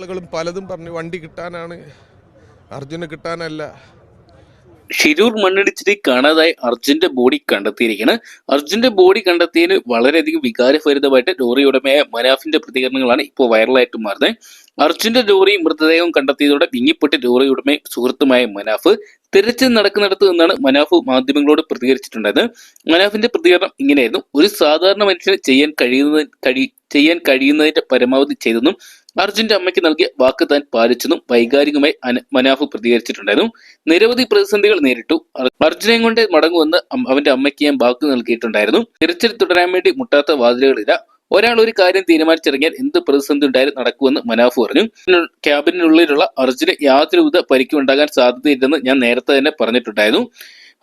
ആളുകളും പലതും പറഞ്ഞു വണ്ടി കിട്ടാനാണ് അർജുന് കിട്ടാനല്ല. ഷിരൂർ മണ്ണിടിച്ചിട്ട് കാണാതായി അർജുന്റെ ബോഡി കണ്ടെത്തിയിരിക്കുകയാണ്. അർജുന്റെ ബോഡി കണ്ടെത്തിയതിന് വളരെയധികം വികാരഭരിതമായിട്ട് ലോറി ഉടമയായ മനാഫിന്റെ പ്രതികരണങ്ങളാണ് ഇപ്പോൾ വൈറലായിട്ട് മാറുന്നത്. അർജുന്റെ ലോറി മൃതദേഹം കണ്ടെത്തിയതോടെ വിങ്ങിപ്പെട്ട് ലോറി ഉടമയെ സുഹൃത്തുമായ മനാഫ് തിരച്ചിൽ നടക്കുന്നിടത്ത് നിന്നാണ് മനാഫ് മാധ്യമങ്ങളോട് പ്രതികരിച്ചിട്ടുണ്ടായത് മനാഫിന്റെ പ്രതികരണം ഇങ്ങനെയായിരുന്നു. ഒരു സാധാരണ മനുഷ്യന് ചെയ്യാൻ കഴിയുന്ന കഴി ചെയ്യാൻ കഴിയുന്നതിന്റെ പരമാവധി ചെയ്തെന്നും അർജുന്റെ അമ്മയ്ക്ക് നൽകിയ വാക്ക് താൻ പാലിച്ചെന്നും വൈകാരികമായി മനാഫ് പ്രതികരിച്ചിട്ടുണ്ടായിരുന്നു. നിരവധി പ്രതിസന്ധികൾ നേരിട്ടു. അർജുനെ കൊണ്ട് മടങ്ങുമെന്ന് അവന്റെ അമ്മയ്ക്ക് ഞാൻ വാക്ക് നൽകിയിട്ടുണ്ടായിരുന്നു. തിരച്ചിൽ തുടരാൻ വേണ്ടി മുട്ടാത്ത വാതിലുകളില്ല. ഒരാൾ ഒരു കാര്യം തീരുമാനിച്ചിറങ്ങിയാൽ എന്ത് പ്രതിസന്ധി ഉണ്ടായാലും നടക്കുമെന്ന് മനാഫ് പറഞ്ഞു. ക്യാബിനുള്ളിലുള്ള അർജുന് യാതൊരുവിധ പരിക്കുണ്ടാകാൻ സാധ്യതയില്ലെന്ന് ഞാൻ നേരത്തെ തന്നെ പറഞ്ഞിട്ടുണ്ടായിരുന്നു.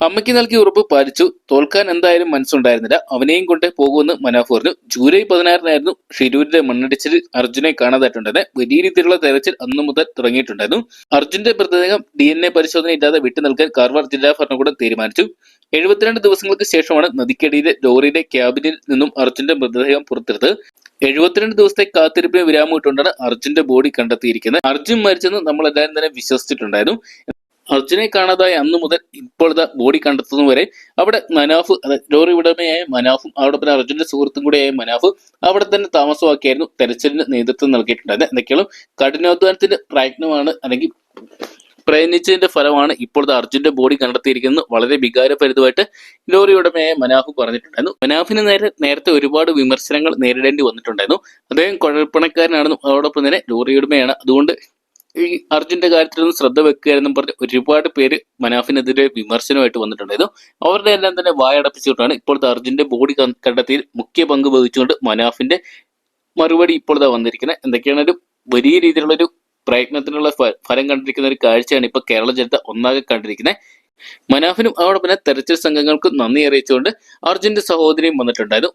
അമ്മയ്ക്ക് നൽകിയ ഉറപ്പ് പാലിച്ചു. തോൽക്കാൻ എന്തായാലും മനസ്സുണ്ടായിരുന്നില്ല. അവനെയും കൊണ്ട് പോകുമെന്ന് മനാഫ് പറഞ്ഞു. ജൂലൈ പതിനാറിനായിരുന്നു ഷിരൂരിന്റെ മണ്ണിടിച്ചിൽ അർജുനെ കാണാതായിട്ടുണ്ടെന്ന് വലിയ രീതിയിലുള്ള തെരച്ചിൽ അന്നു മുതൽ തുടങ്ങിയിട്ടുണ്ടായിരുന്നു. അർജുന്റെ മൃതദേഹം ഡി എൻ എ പരിശോധന ഇല്ലാതെ വിട്ടു നൽകാൻ കാർവാർ ജില്ലാ ഭരണകൂടം തീരുമാനിച്ചു. എഴുപത്തിരണ്ട് ദിവസങ്ങൾക്ക് ശേഷമാണ് നദിക്കടിയിലെ ലോറിയിലെ ക്യാബിനിൽ നിന്നും അർജുന്റെ മൃതദേഹം പുറത്തെടുത്തത്. എഴുപത്തിരണ്ട് ദിവസത്തെ കാത്തിരിപ്പിന് വിരാമമിട്ടുകൊണ്ടാണ് അർജുന്റെ ബോഡി കണ്ടെത്തിയിരിക്കുന്നത്. അർജുൻ മരിച്ചെന്ന് നമ്മൾ എല്ലാവരും തന്നെ വിശ്വസിച്ചിട്ടുണ്ടായിരുന്നു. അർജുനെ കാണാതായ അന്ന് മുതൽ ഇപ്പോഴത്തെ ബോഡി കണ്ടെത്തുന്നവരെ അവിടെ മനാഫ് ലോറി ഉടമയായ മനാഫും അവിടെ പിന്നെ അർജുന്റെ സുഹൃത്തും കൂടിയായ മനാഫ് അവിടെ തന്നെ താമസമാക്കിയായിരുന്നു തെരച്ചിലിന് നേതൃത്വം നൽകിയിട്ടുണ്ട് എന്തൊക്കെയാണ് കഠിനാധ്വാനത്തിന്റെ പ്രയത്നമാണ് അല്ലെങ്കിൽ പ്രയത്നിച്ചതിന്റെ ഫലമാണ് ഇപ്പോഴത്തെ അർജുന്റെ ബോഡി കണ്ടെത്തിയിരിക്കുന്നത്. വളരെ വികാരഭരിതമായിട്ട് ലോറി ഉടമയായ മനാഫ് പറഞ്ഞിട്ടുണ്ടായിരുന്നു. മനാഫിന് നേരെ നേരത്തെ ഒരുപാട് വിമർശനങ്ങൾ നേരിടേണ്ടി വന്നിട്ടുണ്ടായിരുന്നു. അദ്ദേഹം കുഴൽപ്പണക്കാരനാണെന്നും അതോടൊപ്പം തന്നെ ലോറി ഉടമയാണ്. അതുകൊണ്ട് ഈ അർജുന്റെ കാര്യത്തിലൊന്നും ശ്രദ്ധ വെക്കുകയാണെന്നും പറഞ്ഞ് ഒരുപാട് പേര് മനാഫിനെതിരെ വിമർശനമായിട്ട് വന്നിട്ടുണ്ടായിരുന്നു അവരുടെ എല്ലാം തന്നെ വായടപ്പിച്ചുകൊണ്ടാണ് ഇപ്പോഴത്തെ അർജുന്റെ ബോഡി കണ്ടെത്തിയിൽ മുഖ്യ പങ്ക് വഹിച്ചുകൊണ്ട് മനാഫിന്റെ മറുപടി ഇപ്പോഴത്തെ വന്നിരിക്കുന്നത്. എന്തൊക്കെയാണ് വലിയ രീതിയിലുള്ള ഒരു പ്രയത്നത്തിനുള്ള ഫലം കണ്ടിരിക്കുന്ന ഒരു കാഴ്ചയാണ് ഇപ്പൊ കേരള ജനത ഒന്നാകെ കണ്ടിരിക്കുന്നത്. മനാഫിനും അതോടൊപ്പം തന്നെ തെരച്ചിൽ സംഘങ്ങൾക്കും നന്ദി അറിയിച്ചുകൊണ്ട് അർജുന്റെ സഹോദരിയും വന്നിട്ടുണ്ടായിരുന്നു.